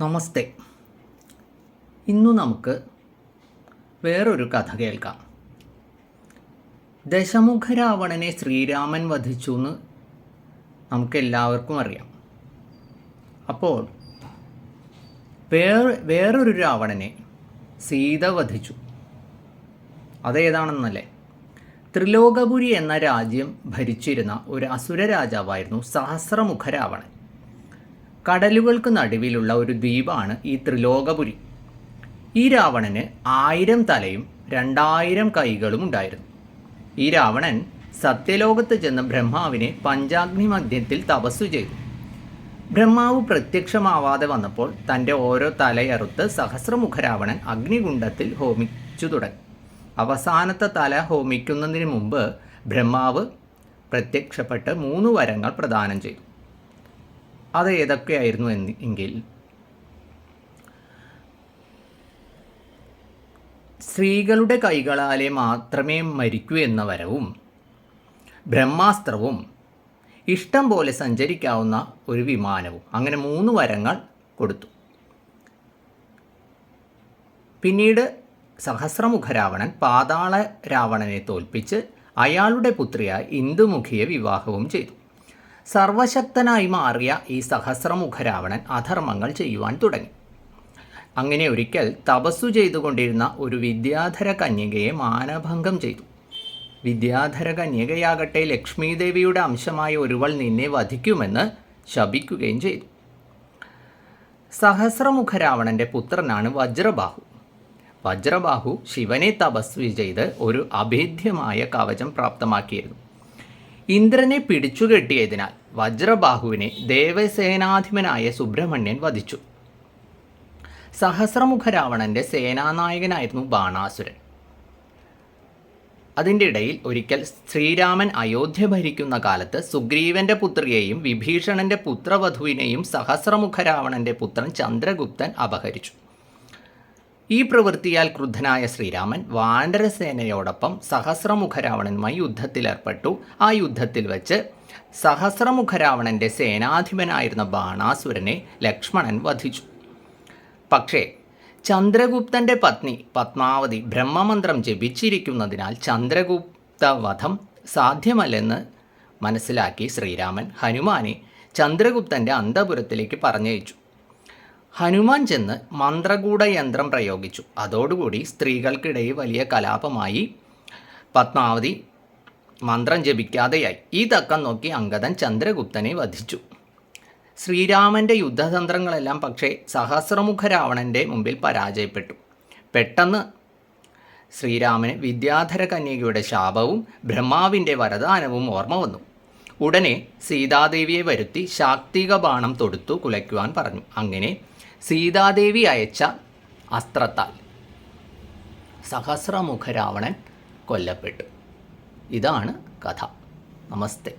നമസ്തേ. ഇന്നു നമുക്ക് വേറൊരു കഥ കേൾക്കാം. ദശമുഖ രാവണനെ ശ്രീരാമൻ വധിച്ചു എന്ന് നമുക്കെല്ലാവർക്കും അറിയാം. അപ്പോൾ വേറെ വേറൊരു രാവണനെ സീത വധിച്ചു. അതേതാണെന്നല്ലേ? ത്രിലോകപുരി എന്ന രാജ്യം ഭരിച്ചിരുന്ന ഒരു അസുര രാജാവായിരുന്നു സഹസ്രമുഖ രാവണൻ കടലുകൾക്ക് നടുവിലുള്ള ഒരു ദ്വീപാണ് ഈ ത്രിലോകപുരി. ഈ രാവണന് ആയിരം തലയും രണ്ടായിരം കൈകളും ഉണ്ടായിരുന്നു. ഈ രാവണൻ സത്യലോകത്ത് ചെന്ന ബ്രഹ്മാവിനെ പഞ്ചാഗ്നി മധ്യത്തിൽ തപസ്സു ചെയ്തു. ബ്രഹ്മാവ് പ്രത്യക്ഷമാവാതെ വന്നപ്പോൾ തന്റെ ഓരോ തലയറുത്ത് സഹസ്രമുഖ രാവണൻ അഗ്നികുണ്ഡത്തിൽ ഹോമിച്ചു തുടങ്ങി. അവസാനത്തെ തല ഹോമിക്കുന്നതിന് മുമ്പ് ബ്രഹ്മാവ് പ്രത്യക്ഷപ്പെട്ട് മൂന്ന് വരങ്ങൾ പ്രദാനം ചെയ്തു. അത് ഏതൊക്കെയായിരുന്നു എന്ന് എങ്കിൽ സ്ത്രീകളുടെ കൈകളാലെ മാത്രമേ മരിക്കൂ എന്ന വരവും ബ്രഹ്മാസ്ത്രവും ഇഷ്ടം പോലെ സഞ്ചരിക്കാവുന്ന ഒരു വിമാനവും. അങ്ങനെ മൂന്ന് വരങ്ങൾ കൊടുത്തു. പിന്നീട് സഹസ്രമുഖ രാവണൻ പാതാള രാവണനെ തോൽപ്പിച്ച് അയാളുടെ പുത്രിയായ ഇന്ദുമുഖിയെ വിവാഹവും ചെയ്തു. സർവശക്തനായി മാറിയ ഈ സഹസ്രമുഖ രാവണൻ അധർമ്മങ്ങൾ ചെയ്യുവാൻ തുടങ്ങി. അങ്ങനെ ഒരിക്കൽ തപസ്സു ചെയ്തുകൊണ്ടിരുന്ന ഒരു വിദ്യാധര കന്യകയെ മാനഭംഗം ചെയ്തു. വിദ്യാധര കന്യകയാകട്ടെ ലക്ഷ്മീദേവിയുടെ അംശമായ ഒരുവൾ നിന്നെ വധിക്കുമെന്ന് ശപിക്കുകയും ചെയ്തു. സഹസ്രമുഖ രാവണന്റെ പുത്രനാണ് വജ്രബാഹു. വജ്രബാഹു ശിവനെ തപസ്വി ചെയ്ത് ഒരു അഭേദ്യമായ കവചം പ്രാപ്തമാക്കിയിരുന്നു. ഇന്ദ്രനെ പിടിച്ചുകെട്ടിയതിനാൽ വജ്രബാഹുവിനെ ദേവസേനാധിപനായ സുബ്രഹ്മണ്യൻ വധിച്ചു. സഹസ്രമുഖ രാവണന്റെ സേനാനായകനായിരുന്നു ബാണാസുരൻ. അതിന്റെ ഇടയിൽ ഒരിക്കൽ ശ്രീരാമൻ അയോധ്യ ഭരിക്കുന്ന കാലത്ത് സുഗ്രീവന്റെ പുത്രിയെയും വിഭീഷണന്റെ പുത്രവധുവിനെയും സഹസ്രമുഖ രാവണന്റെ പുത്രൻ ചന്ദ്രഗുപ്തൻ അപഹരിച്ചു. ഈ പ്രവൃത്തിയാൽ ക്രുദ്ധനായ ശ്രീരാമൻ വാനരസേനയോടൊപ്പം സഹസ്രമുഖ രാവണനുമായി യുദ്ധത്തിലേർപ്പെട്ടു. ആ യുദ്ധത്തിൽ വെച്ച് സഹസ്രമുഖ രാവണന്റെ സേനാധിപനായിരുന്ന ബാണാസുരനെ ലക്ഷ്മണൻ വധിച്ചു. പക്ഷേ ചന്ദ്രഗുപ്തന്റെ പത്നി പത്മാവതി ബ്രഹ്മമന്ത്രം ജപിച്ചിരിക്കുന്നതിനാൽ ചന്ദ്രഗുപ്ത വധം സാധ്യമല്ലെന്ന് മനസ്സിലാക്കി ശ്രീരാമൻ ഹനുമാനെ ചന്ദ്രഗുപ്തന്റെ അന്തപുരത്തിലേക്ക് പറഞ്ഞയച്ചു. ഹനുമാൻ ചെന്ന് മന്ത്രകൂട യന്ത്രം പ്രയോഗിച്ചു. അതോടുകൂടി സ്ത്രീകൾക്കിടയിൽ വലിയ കലാപമായി പത്മാവതി മന്ത്രം ജപിക്കാതെയായി. ഈ തക്കം നോക്കി അങ്കദൻ ചന്ദ്രഗുപ്തനെ വധിച്ചു. ശ്രീരാമന്റെ യുദ്ധതന്ത്രങ്ങളെല്ലാം പക്ഷേ സഹസ്രമുഖ രാവണന്റെ മുമ്പിൽ പരാജയപ്പെട്ടു. പെട്ടെന്ന് ശ്രീരാമന് വിദ്യാധര കന്യകയുടെ ശാപവും ബ്രഹ്മാവിന്റെ വരദാനവും ഓർമ്മ വന്നു. ഉടനെ സീതാദേവിയെ വരുത്തി ശാക്തിക ബാണം തൊടുത്തു കുലയ്ക്കുവാൻ പറഞ്ഞു. അങ്ങനെ സീതാദേവി അയച്ച അസ്ത്രത്താൽ സഹസ്രമുഖ രാവണൻ കൊല്ലപ്പെട്ടു. ഇതാണ് കഥ. നമസ്തേ.